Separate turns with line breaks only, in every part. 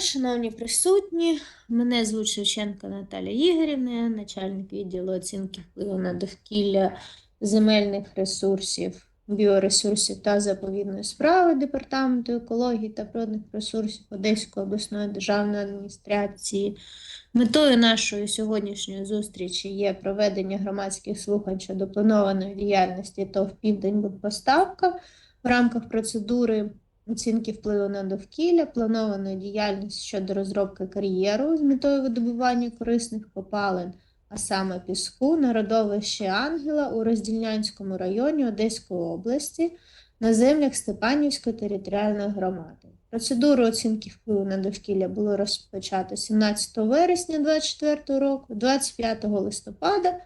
шановні присутні. Мене звуть Шевченко Наталя Ігорівна, начальник відділу оцінки впливу на довкілля земельних ресурсів, біоресурсів та заповідної справи Департаменту екології та природних ресурсів Одеської обласної державної адміністрації. Метою нашої сьогоднішньої зустрічі є проведення громадських слухань щодо планованої діяльності ТОВ Південь Поставка в рамках процедури оцінки впливу на довкілля, планованої діяльності щодо розробки кар'єру з метою видобування корисних копалин, а саме піску на родовище Ангела у Роздільнянському районі Одеської області на землях Степанівської територіальної громади. Процедуру оцінки впливу на довкілля було розпочато 17 вересня 2024 року, 25 листопада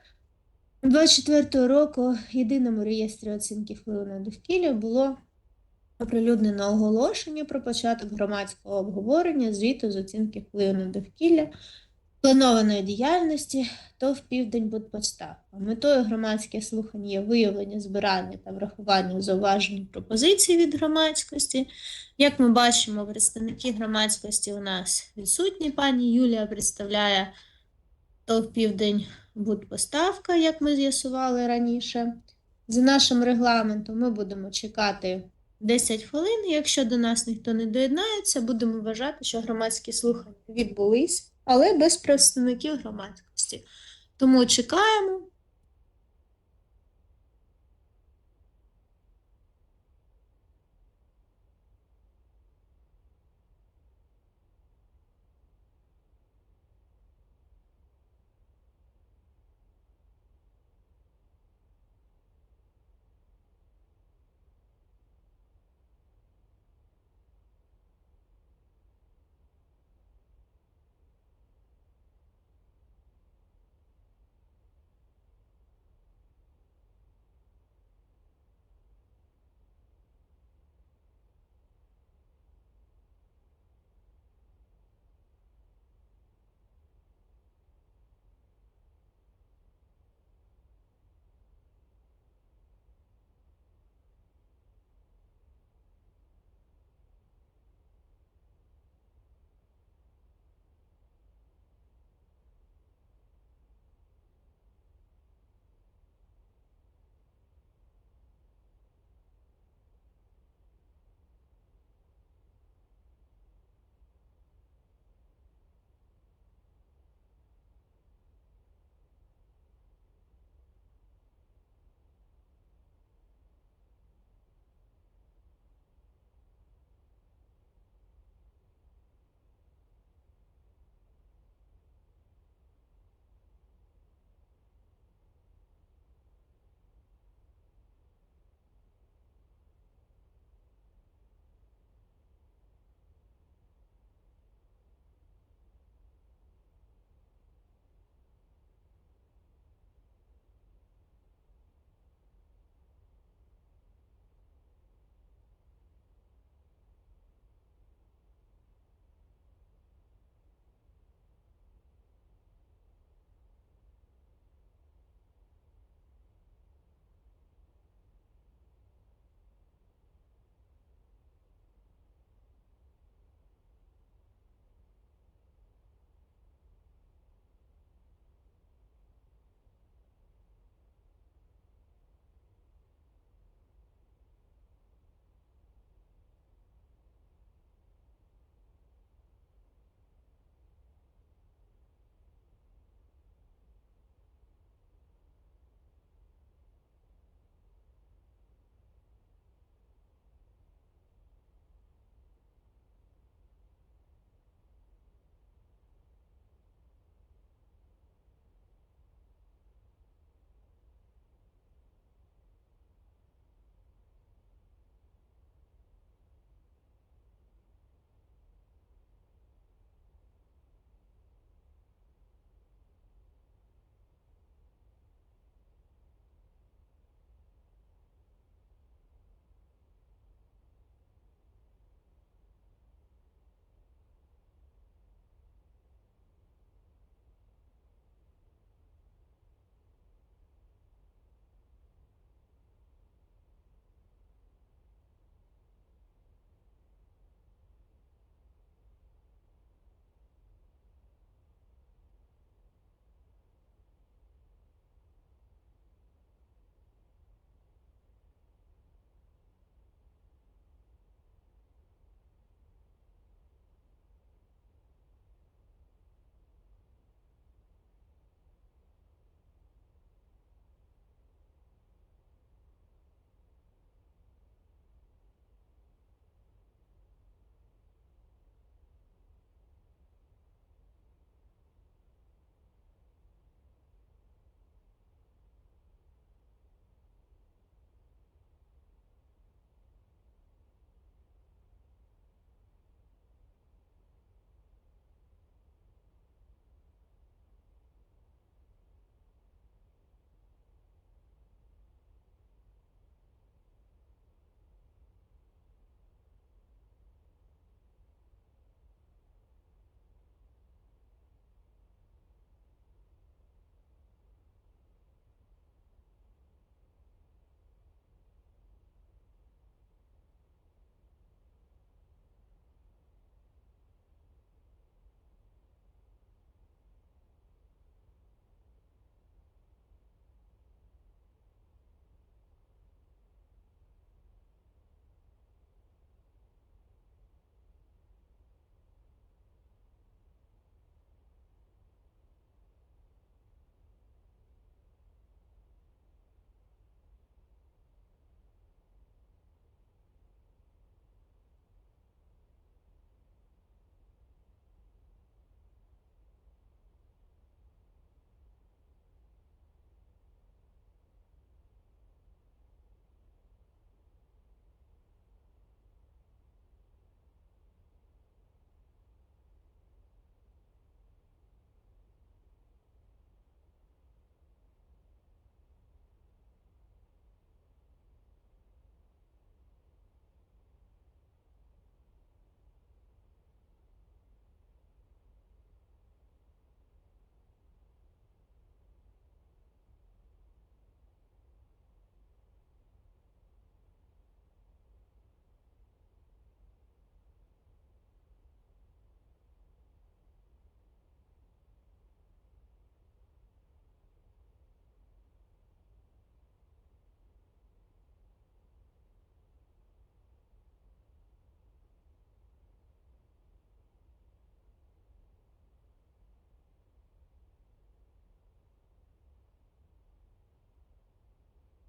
2024 року єдиному реєстрі оцінки впливу на довкілля було оприлюднено оголошення про початок громадського обговорення звіту з оцінки впливу на довкілля планованої діяльності ТОВ Південь Будпоставка. Метою громадських слухань є виявлення, збирання та врахування зауважень пропозицій від громадськості. Як ми бачимо, представники громадськості у нас відсутні. Пані Юлія представляє ТОВ Південь Будпоставка, як ми з'ясували раніше. За нашим регламентом ми будемо чекати 10 хвилин. Якщо до нас ніхто не доєднається, будемо вважати, що громадські слухання відбулись, але без представників громадськості. Тому чекаємо.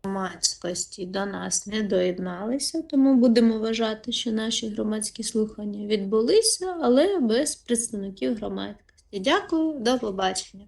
Громадськості до нас не доєдналися, тому будемо вважати, що наші громадські слухання відбулися, але без представників громадськості. Дякую, до побачення.